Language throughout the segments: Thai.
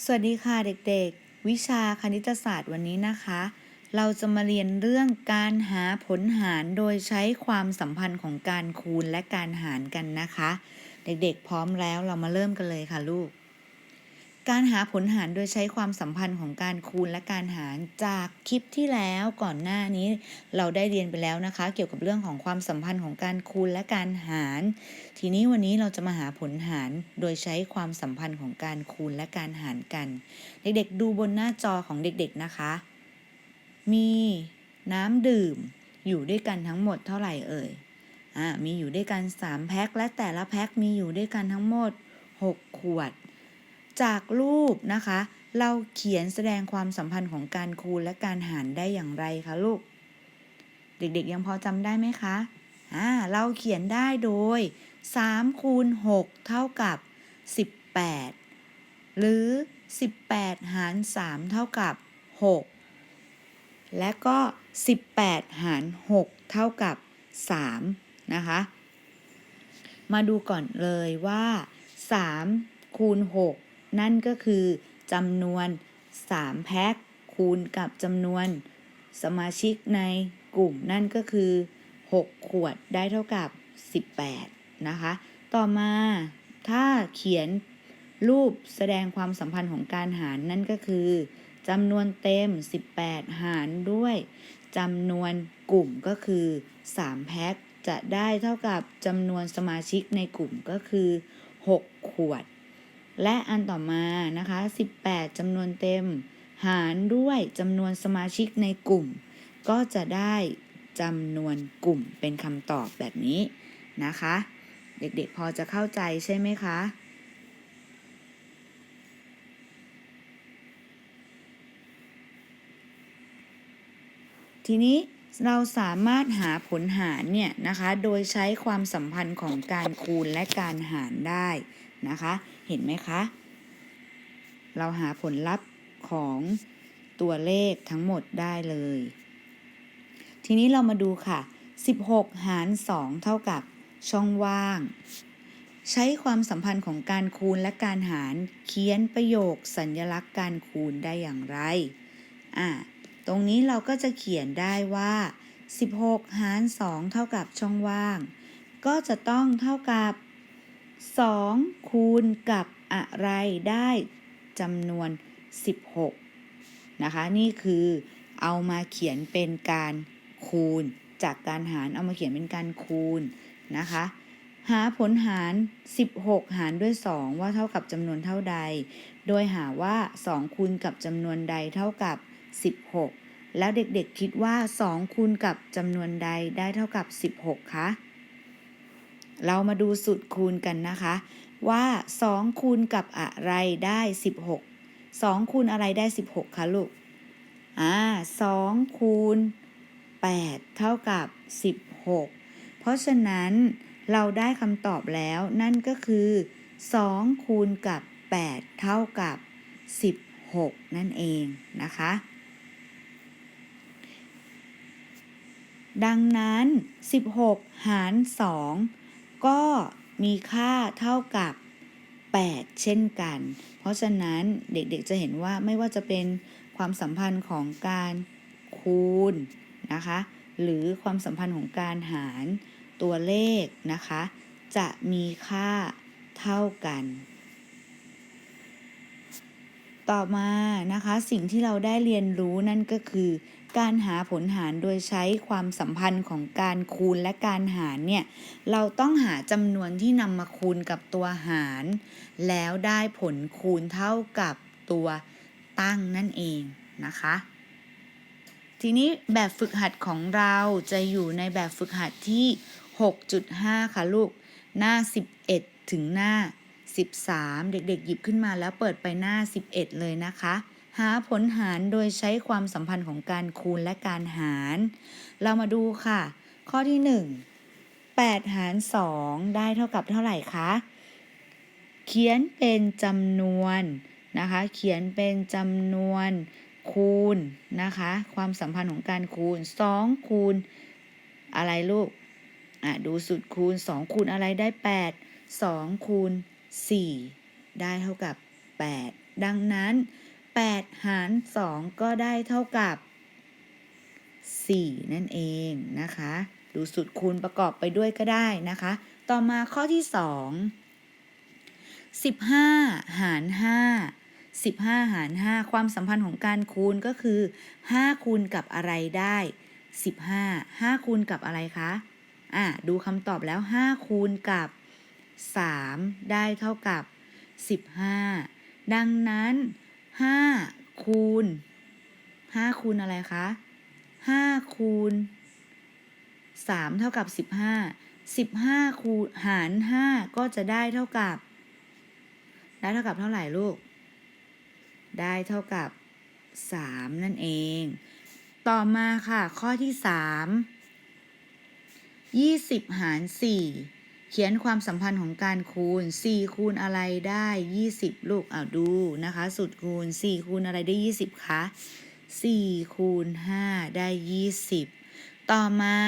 สวัสดีค่ะเด็กๆ วิชาคณิตศาสตร์วันนี้นะคะ เราจะมาเรียนเรื่องการหาผลหารโดยใช้ความสัมพันธ์ของการคูณและการหารกันนะคะ เด็กๆ พร้อมแล้วเรามาเริ่มกันเลยค่ะลูก การหาผลหารโดยใช้ความสัมพันธ์ของการคูณและการหารจากคลิปที่แล้วก่อนหน้านี้เราได้เรียนไปแล้วนะคะ เกี่ยวกับเรื่องของความสัมพันธ์ของการคูณและการหาร ทีนี้วันนี้เราจะมาหาผลหารโดยใช้ความสัมพันธ์ของการคูณและการหารกัน เด็กๆ ดูบนหน้าจอของเด็กๆนะคะ มีน้ำดื่มอยู่ด้วยกันทั้งหมดเท่าไหร่เอ่ยอ่ามีอยู่ด้วยกัน3แพ็คและแต่ละแพ็คมีอยู่ด้วยกันทั้งหมด 6 ขวด จากรูปนะคะ เราเขียนแสดงความสัมพันธ์ของการคูณและการหารได้อย่างไรคะลูก เด็กๆยังพอจำได้ไหมคะอ่าเราเขียนได้โดย3คูณ6เท่ากับ 18 หรือ 18 หาร 3 เท่ากับ 6 และก็ 18 หาร 6 เท่ากับ 3 นะคะ มาดูก่อนเลยว่า 3 คูณ 6 นั่นก็คือจำนวน 3 แพ็คคูณกับจำนวน สมาชิกในกลุ่มนั่นก็คือ 6 ขวดได้เท่ากับ 18 นะคะ ต่อมาถ้าเขียนรูปแสดงความสัมพันธ์ของการหารนั่นก็คือจำนวนเต็ม 18 หารด้วยจำนวนกลุ่มก็คือ 3 แพ็คจะได้เท่ากับจำนวนสมาชิกในกลุ่มก็คือ 6 ขวด และอันต่อมานะคะ 18จำนวนเต็ม หารด้วยจำนวนสมาชิกในกลุ่ม ก็จะได้จำนวนกลุ่มเป็นคำตอบแบบนี้นะคะ เด็กๆพอจะเข้าใจใช่ไหมคะทีนี้เราสามารถหาผลหารเนี่ยนะคะ โดยใช้ความสัมพันธ์ของการคูณและการหารได้นะคะ ห็นไหมคะ เราหาผลลัพธ์ของตัวเลขทั้งหมดได้เลย ทีนี้เรามาดูค่ะ 16 หาร 2 เท่ากับช่องว่าง ใช้ความสัมพันธ์ของการคูณและการหารเขียนประโยคสัญญลักษณ์การคูณได้อย่างไร อ่าตรงนี้เราก็จะเขียนได้ว่า 16 หาร 2 เท่ากับช่องว่าง ก็จะต้องเท่ากับ 2 คูณกับอะไรได้จำนวน 16 นะคะ นี่คือเอามาเขียนเป็นการคูณ จากการหารเอามาเขียนเป็นการคูณนะคะ หาผลหาร 16 หารด้วย 2 ว่าเท่ากับจำนวนเท่าใด โดยหาว่า 2 คูณกับจำนวนใดเท่ากับ 16 แล้วเด็กๆคิดว่า 2 คูณกับจำนวนใดได้เท่ากับ 16คะ เรามาดูสูตรคูณกันนะคะ ว่า2คูณกับอะไรได้ 16 2คูณอะไรได้ 16คะลูกอ่า2คูณ8 เท่ากับ 16 เพราะฉะนั้นเราได้คำตอบแล้วนั่นก็คือ 2 คูณกับ 8 เท่ากับ 16 นั่นเองนะคะ ดังนั้น 16 หาร 2 ก็มีค่าเท่ากับ 8 เช่นกัน เพราะฉะนั้นเด็กๆจะเห็นว่าไม่ว่าจะเป็นความสัมพันธ์ของการคูณนะคะ หรือความสัมพันธ์ของการหารตัวเลขนะคะ จะมีค่าเท่ากัน ต่อมานะคะสิ่งที่เราได้เรียนรู้นั่นก็คือ การหาผลหารโดยใช้ความสัมพันธ์ของการคูณและการหารเนี่ยเราต้องหาจำนวนที่นำมาคูณกับตัวหาร แล้วได้ผลคูณเท่ากับตัวตั้งนั่นเองนะคะ ทีนี้แบบฝึกหัดของเราจะอยู่ในแบบฝึกหัดที่ 6.5 ค่ะลูก หน้า 11 ถึงหน้า 13 เด็กๆ หยิบขึ้นมาแล้วเปิดไปหน้า 11 เลยนะคะ หาผลหารโดยใช้ความสัมพันธ์ของการคูณและการหาร เรามาดูค่ะ ข้อที่ 1 8 หาร 2 ได้เท่ากับเท่าไหร่คะ เขียนเป็นจำนวนนะคะ เขียนเป็นจำนวนคูณนะคะ ความสัมพันธ์ของการคูณ 2 คูณ อะไรลูกอะดูสุดคูณ 2 คูณอะไรได้ 8 2 คูณ 4 ได้เท่ากับ 8 ดังนั้น 8 หาร 2 ก็ได้เท่ากับ 4 นั่นเองนะคะ ดูสูตรคูณประกอบไปด้วยก็ได้นะคะ ต่อมาข้อที่ 2 15 หาร 5 15 หาร 5 ความสัมพันธ์ของการคูณก็คือ 5 คูณกับอะไรได้ 15 5 คูณกับอะไรคะ อะ ดูคำตอบแล้ว 5 คูณกับ 3 ได้เท่ากับ 15 ดังนั้น 5 คูณ 5 คูณอะไรคะ 5 คูณ 3 เท่ากับ 15 15 คูณหาร 5 ก็จะได้เท่ากับ ได้เท่ากับเท่าไหร่ลูก ได้เท่ากับ 3 นั่นเอง ต่อมาค่ะข้อที่ 3 20 หาร 4 เขียนความสัมพันธ์ของการคูณ 4 คูณอะไรได้ 20 ลูกเอาดูนะคะ สุดคูณ 4 คูณอะไรได้ 20คะ4คูณ5ได้ 20 ต่อมา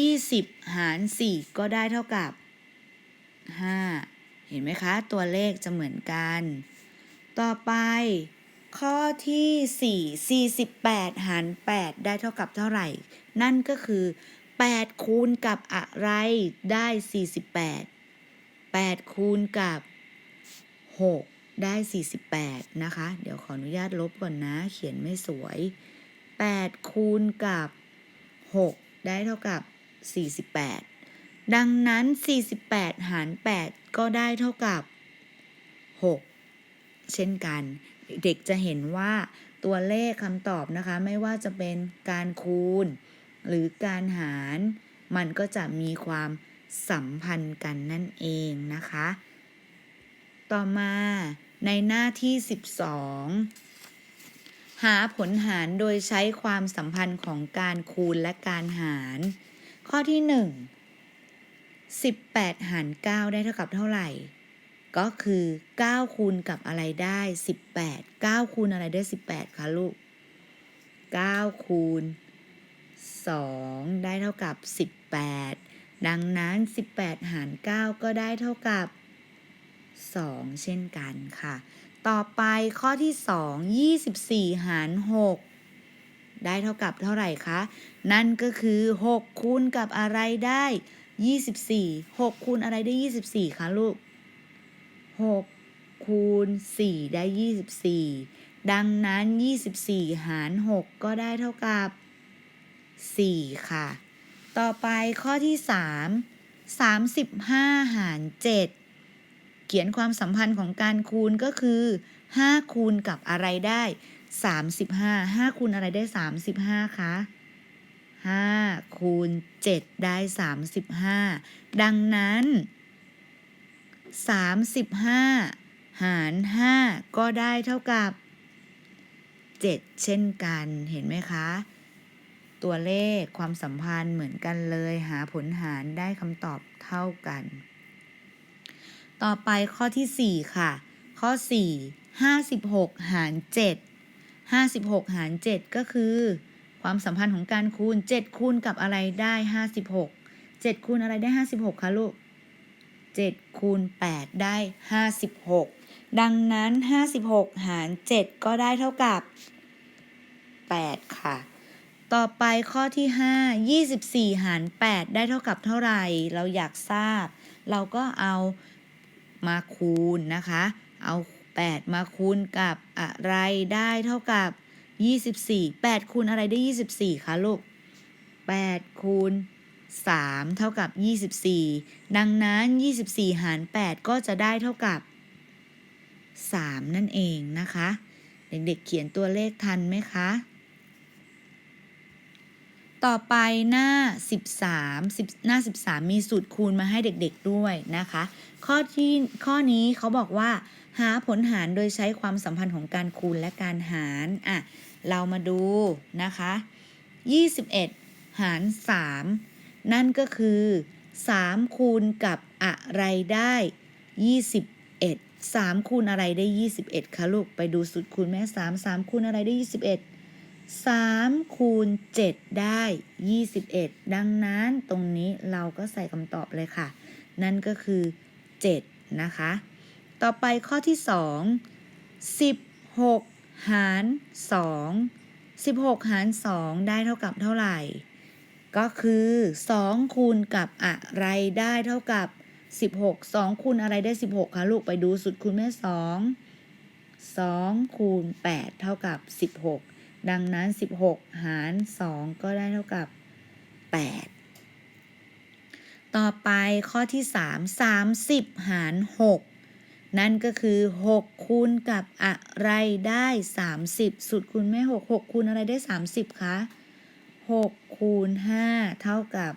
20 หาร 4 ก็ได้เท่ากับ 5 เห็นไหมคะ ตัวเลขจะเหมือนกัน ต่อไปข้อที่ 4 48 หาร 8 ได้เท่ากับเท่าไหร่ นั่นก็คือ 8 คูณกับอะไรได้ 48 8 คูณกับ 6 ได้ 48 นะคะ เดี๋ยวขออนุญาตลบก่อนนะ เขียนไม่สวย 8 คูณกับ 6 ได้เท่ากับ 48 ดังนั้น 48 หาร 8 ก็ได้เท่ากับ 6 เช่นกัน เด็กจะเห็นว่าตัวเลขคำตอบนะคะ ไม่ว่าจะเป็นการคูณ หรือการหาร มันก็จะมีความสัมพันธ์กันนั่นเองนะคะ ต่อมาในหน้าที่ 12 หาผลหารโดยใช้ความสัมพันธ์ของการคูณและการหาร ข้อที่ 1 18 หาร 9 ได้เท่ากับเท่าไหร่ ก็คือ 9 คูณกับอะไรได้ 18 9 คูณอะไรได้ 18 คะลูก 9 คูณ 2 ได้เท่ากับ 18 ดังนั้น 18 หาร 9 ก็ได้เท่ากับ 2 เช่นกันค่ะ ต่อไปข้อที่ 2 24 หาร 6 ได้เท่ากับเท่าไหร่คะ นั่นก็คือ 6 คูณกับอะไรได้ 24 6 คูณอะไรได้ 24 คะลูก 6 คูณ 4 ได้ 24 ดังนั้น 24 หาร 6 ก็ได้เท่ากับ 4 ค่ะ ต่อไปข้อที่ 3 35 หาร 7 เขียนความสัมพันธ์ของการคูณก็คือ 5 คูณกับอะไรได้ 35 5 คูณอะไรได้ 35คะ5คูณ 7 ได้ 35 ดังนั้น 35 หาร 5 ก็ได้เท่ากับ 7 เช่นกันเห็นไหมคะ ตัวเลขความสัมพันธ์เหมือนกันเลยหาผลหารได้คำตอบเท่ากัน ต่อไปข้อที่ 4 ค่ะ ข้อ 4 56 หาร 7 56 หาร 7 ก็คือ ความสัมพันธ์ของการคูณ 7 คูณกับอะไรได้ 56 7 คูณอะไรได้ 56 คะลูก 7 คูณ 8 ได้ 56 ดังนั้น 56 หาร 7 ก็ได้เท่ากับ 8 ค่ะ ต่อไปข้อที่ 5 24 หาร 8 ได้เท่ากับเท่าไหร่ เราอยากทราบ เราก็เอามาคูณนะคะ เอา 8 มาคูณกับอะไรได้เท่ากับ 24 8 คูณอะไรได้ 24 คะลูก 8 คูณ 3 เท่ากับ 24 ดังนั้น 24 หาร 8 ก็จะได้เท่ากับ 3 นั่นเองนะคะ เด็กๆเขียนตัวเลขทันไหมคะ ต่อไปหน้า 13 10หน้า 13 มีสูตรคูณมาให้เด็กๆด้วยนะคะ ข้อที่ข้อนี้เขาบอกว่า หาผลหารโดยใช้ความสัมพันธ์ของการคูณและการหารอะเรามาดูนะคะ 21 หาร 3 นั่นก็คือ 3 คูณกับอะไรได้ 21 3 คูณอะไรได้ 21คะลูกไปดูสูตรคูณแม่ 3 3 คูณอะไรได้ 21 3 คูณ 7 ได้ 21 ดังนั้นตรงนี้เราก็ใส่คำตอบเลยค่ะ นั่นก็คือ 7 นะคะ ต่อไปข้อที่ 2 16 หาร 2 16 หาร 2 ได้เท่ากับเท่าไหร่ ก็คือ 2 คูณกับอะไรได้เท่ากับ 16 2 คูณอะไรได้ 16คะลูกไปดูสุดคูณแม่ 2 2 คูณ 8 เท่ากับ 16 ดังนั้น 16 หาร 2 ก็ได้เท่ากับ 8 ต่อไปข้อที่ 3 30 หาร 6 นั่นก็คือ 6 คูณกับอะไรได้ 30 สุดคูณแม่6 6 คูณอะไรได้ 30 คะ 6 คูณ 5 เท่ากับ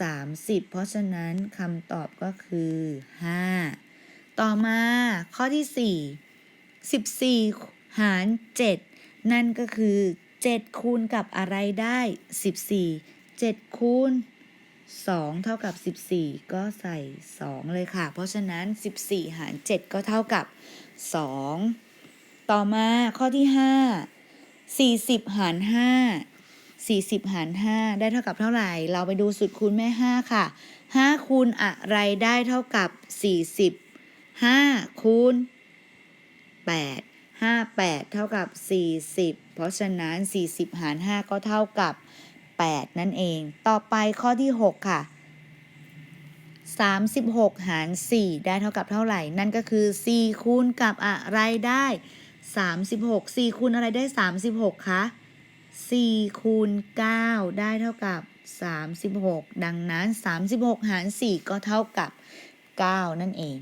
30 เพราะฉะนั้นคำตอบก็คือ 5 ต่อมาข้อที่ 4 14 หาร 7 นั่นก็คือ 7 คูณกับอะไรได้ 14 7 คูณ 2 เท่ากับ 14 ก็ใส่ 2 เลยค่ะ เพราะฉะนั้น 14 หาร 7 ก็เท่ากับ 2 ต่อมาข้อที่ 5 40 หาร 5 40 หาร 5 ได้เท่ากับเท่าไหร่ เราไปดูสุดคูณแม่ 5 ค่ะ 5 คูณอะไรได้เท่ากับ 40 5 คูณ 8 5 8 เท่ากับ 40 เพราะฉะนั้น 40 หาร 5 ก็เท่ากับ 8 นั่นเอง ต่อไปข้อที่ 6 ค่ะ 36 หาร 4 ได้เท่ากับเท่าไหร่ นั่นก็คือ 4 คูณกับอะไรได้ 36 4 คูณอะไรได้ 36 คะ 4 คูณ 9 ได้เท่ากับ 36 ดังนั้น 36 หาร 4 ก็เท่ากับ 9 นั่นเอง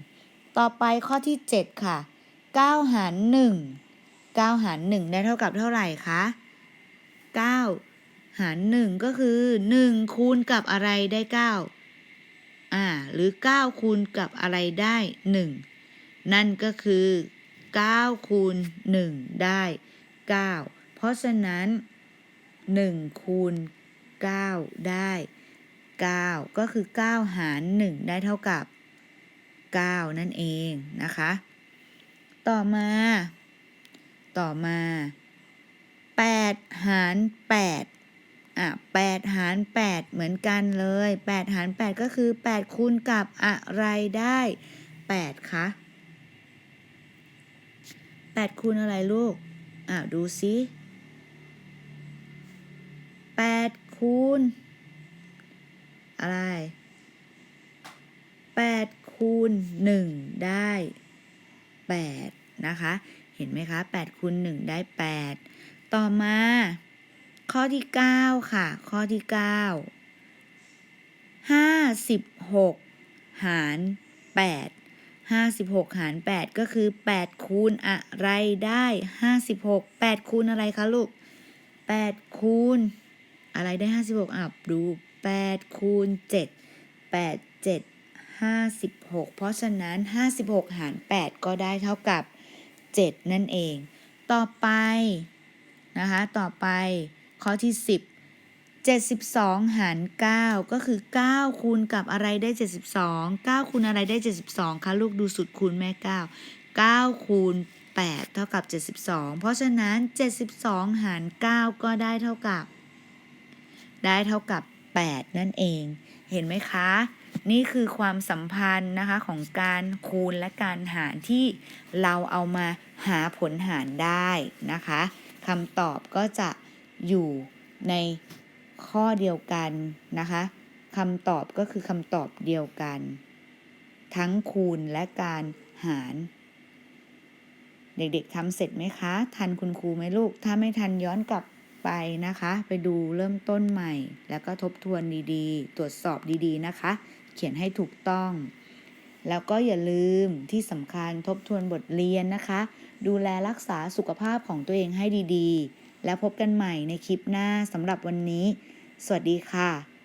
ต่อไปข้อที่ 7 ค่ะ 9 หาร 1 9 หาร 1 ได้เท่ากับเท่าไหร่คะ 9 หาร 1 ก็คือ 1 คูณกับอะไรได้ 9 อ่า หรือ 9 คูณกับอะไรได้ 1 นั่นก็คือ 9 คูณ 1 ได้ 9 เพราะฉะนั้น 1 คูณ 9 ได้ 9 ก็คือ 9 หาร 1 ได้เท่ากับ 9 นั่นเองนะคะ ต่อมา ต่อมา8หาร8อะ8หาร8เหมือนกันเลย8หาร8ก็คือ8คูณกับอะไรได้8คะ8คูณอะไรลูกอะดูซิ8คูณอะไร8คูณ1ได้ 8 นะคะ เห็นไหมคะ8คูณ1ได้ 8 ต่อมา ข้อที่ 9 ค่ะ ข้อที่ 9 56 หาร 8 56 หาร 8 ก็คือ 8 คูณอะไรได้ 56 8 คูณอะไรคะลูก 8 คูณ อะไรได้ 56อะดู 8 คูณ 7 8 7 56 เพราะฉะนั้น 56 หาร 8 ก็ได้เท่ากับ 7 นั่นเอง ต่อไปนะคะ ต่อไปข้อที่ 10 72 หาร 9 ก็คือ 9 คูณกับอะไรได้ 72 9 คูณอะไรได้ 72 คะ ลูกดูสุดคูณแม่ 9 9 คูณ 8 เท่ากับ 72 เพราะฉะนั้น 72 หาร 9 ก็ได้เท่ากับ ได้เท่ากับ 8 นั่นเอง เห็นไหมคะ นี่คือความสัมพันธ์นะคะของการคูณและการหารที่เราเอามาหาผลหารได้นะคะคำตอบก็จะอยู่ในข้อเดียวกันนะคะคำตอบก็คือคำตอบเดียวกัน ทั้งคูณและการหาร เด็กๆทำเสร็จไหมคะ ทันคุณครูไหมลูก ถ้าไม่ทันย้อนกลับไปนะคะ ไปดูเริ่มต้นใหม่ แล้วก็ทบทวนดีๆ ตรวจสอบดีๆนะคะ เขียนให้ถูกต้อง แล้วก็อย่าลืมที่สำคัญทบทวนบทเรียนนะคะ ดูแลรักษาสุขภาพของตัวเองให้ดีๆ แล้วพบกันใหม่ในคลิปหน้าสำหรับวันนี้ สวัสดีค่ะ